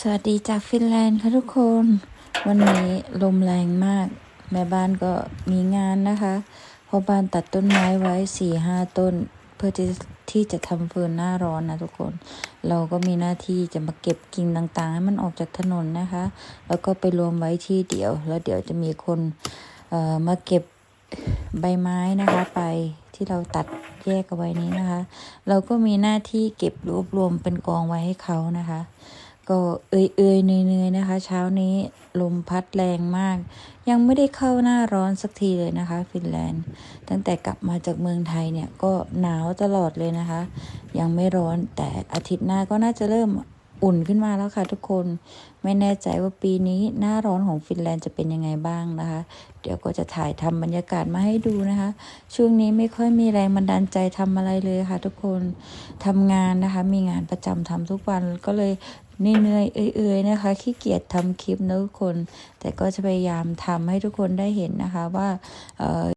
สวัสดีจากฟินแลนด์ค่ะทุกคน วันนี้ลมแรงมาก แม่บ้านก็มีงานนะคะเพราะบ้านตัดต้นไม้ไว้สี่ห้าต้น เพื่อที่ที่จะทำเฟืนหน้าร้อนนะทุกคน เราก็มีหน้าที่จะมาเก็บกิ่งต่างๆ ให้มันออกจากถนนนะคะ แล้วก็ไปรวมไว้ที่เดียว แล้วเดี๋ยวจะมีคนมาเก็บใบไม้นะคะไปที่เราตัดแยกเอาไว้นี้นะคะ เราก็มีหน้าที่เก็บรวบรวมเป็นกองไว้ให้เขานะคะ ก็เอื่อยๆเนยๆนะคะ เช้านี้ลมพัดแรงมาก ยังไม่ได้เข้าหน้าร้อนสักทีเลยนะคะ ฟินแลนด์ ตั้งแต่กลับมาจากเมืองไทยเนี่ยก็หนาวตลอดเลยนะคะ ยังไม่ร้อนแต่อาทิตย์หน้าก็น่าจะเริ่มอุ่นขึ้นมาแล้วค่ะทุกคนไม่แน่ใจว่าปีนี้หน้าร้อนของฟินแลนด์จะเป็นยังไงบ้างนะคะ เดี๋ยวก็จะถ่ายทำบรรยากาศมาให้ดูนะคะ ช่วงนี้ไม่ค่อยมีแรงบันดาลใจทำอะไรเลยค่ะ ทุกคนทำงานนะคะ มีงานประจำทำทุกวันก็เลย เหนื่อยๆเอื่อยๆนะคะ ขี้เกียจทำคลิปนะทุกคน แต่ก็จะพยายามทำให้ทุกคนได้เห็นนะคะว่า